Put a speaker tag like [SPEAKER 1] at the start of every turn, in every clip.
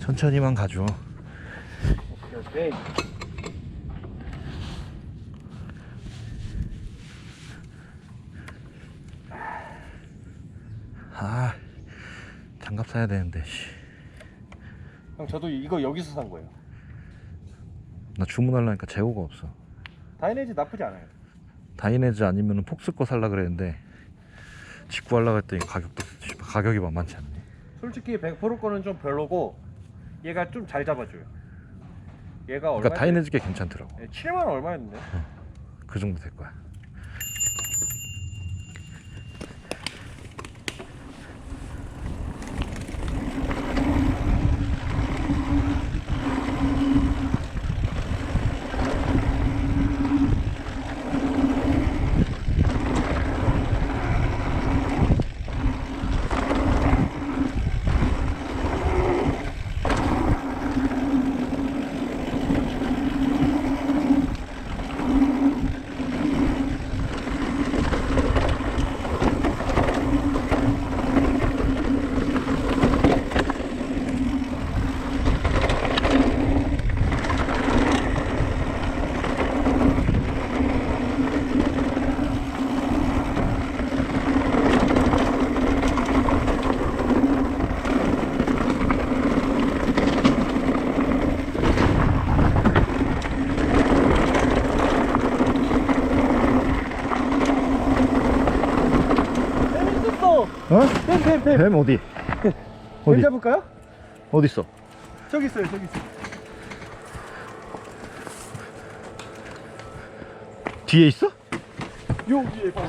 [SPEAKER 1] 천천히만 가죠.
[SPEAKER 2] 오케이.
[SPEAKER 1] 아, 장갑 사야 되는데. 씨.
[SPEAKER 2] 형 저도 이거 여기서 산 거예요.
[SPEAKER 1] 나 주문하려니까 재고가 없어.
[SPEAKER 2] 다이내지 나쁘지 않아요.
[SPEAKER 1] 다이네즈 아니면 폭스 거 살라 그랬는데 직구 하려고 했더니 가격도 가격이 만만치 않네.
[SPEAKER 2] 솔직히 100% 거는 좀 별로고 얘가 좀 잘 잡아줘요. 얘가 얼마?
[SPEAKER 1] 그러니까 다이네즈 게 괜찮더라고.
[SPEAKER 2] 7만 원 얼마였는데?
[SPEAKER 1] 그 정도 될 거야.
[SPEAKER 2] 재밌었 어.
[SPEAKER 1] 어?
[SPEAKER 2] 뱀 뱀 뱀.
[SPEAKER 1] 뱀 어디?
[SPEAKER 2] 뱀
[SPEAKER 1] 어디?
[SPEAKER 2] 잡을까요?
[SPEAKER 1] 어디 있어?
[SPEAKER 2] 저기 있어요. 저기 있어요.
[SPEAKER 1] 뒤에 있어?
[SPEAKER 2] 여기에 바로.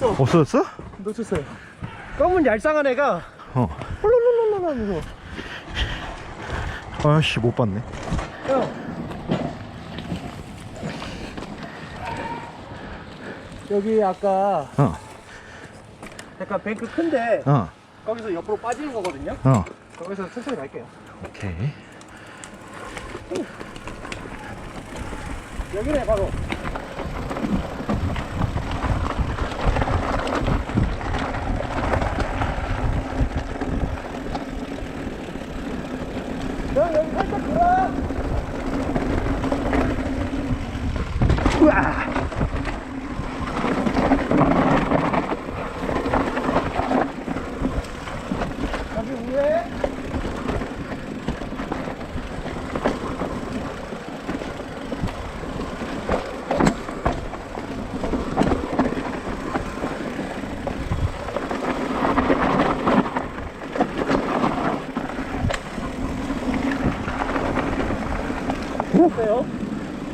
[SPEAKER 2] 놓쳤어
[SPEAKER 1] 없어졌어?
[SPEAKER 2] 놓쳤어요. 검은 얄쌍한 애가
[SPEAKER 1] 어.
[SPEAKER 2] 홀로로로로 하면서
[SPEAKER 1] 아씨 못 봤네.
[SPEAKER 2] 형 여기 아까
[SPEAKER 1] 어.
[SPEAKER 2] 약간 뱅크 큰데
[SPEAKER 1] 어.
[SPEAKER 2] 거기서 옆으로 빠지는 거거든요.
[SPEAKER 1] 어.
[SPEAKER 2] 거기서 천천히 갈게요.
[SPEAKER 1] 오케이.
[SPEAKER 2] 여기네 바로. 형 여기 살짝 돌아. 우와.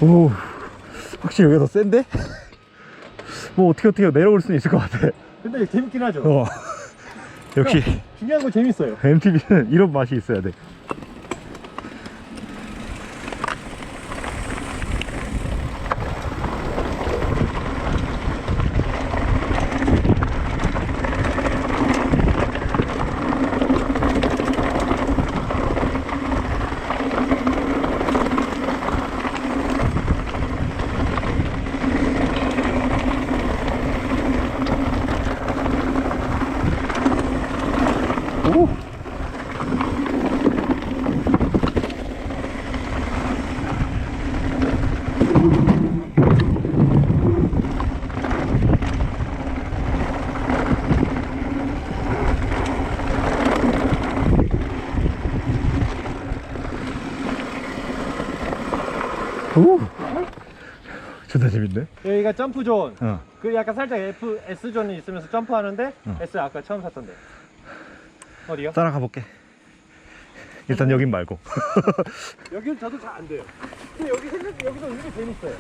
[SPEAKER 1] 오. 확실히 여기가 더 센데? 뭐 어떻게 어떻게 내려올 수는 있을 것 같아.
[SPEAKER 2] 근데 재밌긴 하죠.
[SPEAKER 1] 어. 역시
[SPEAKER 2] 중요한 건 재밌어요.
[SPEAKER 1] MTB는 이런 맛이 있어야 돼. 오. 오. 존나 재밌네.
[SPEAKER 2] 여기가 점프 존.
[SPEAKER 1] 어.
[SPEAKER 2] 그 약간 살짝 F, S 존이 있으면서 점프하는데
[SPEAKER 1] 어.
[SPEAKER 2] S 아까 처음 샀던데. 어디요?
[SPEAKER 1] 따라가 볼게. 일단 여긴 말고.
[SPEAKER 2] 여기는 저도 잘 안 돼요. 근데 여기 생각 여기서 은근 재밌어요.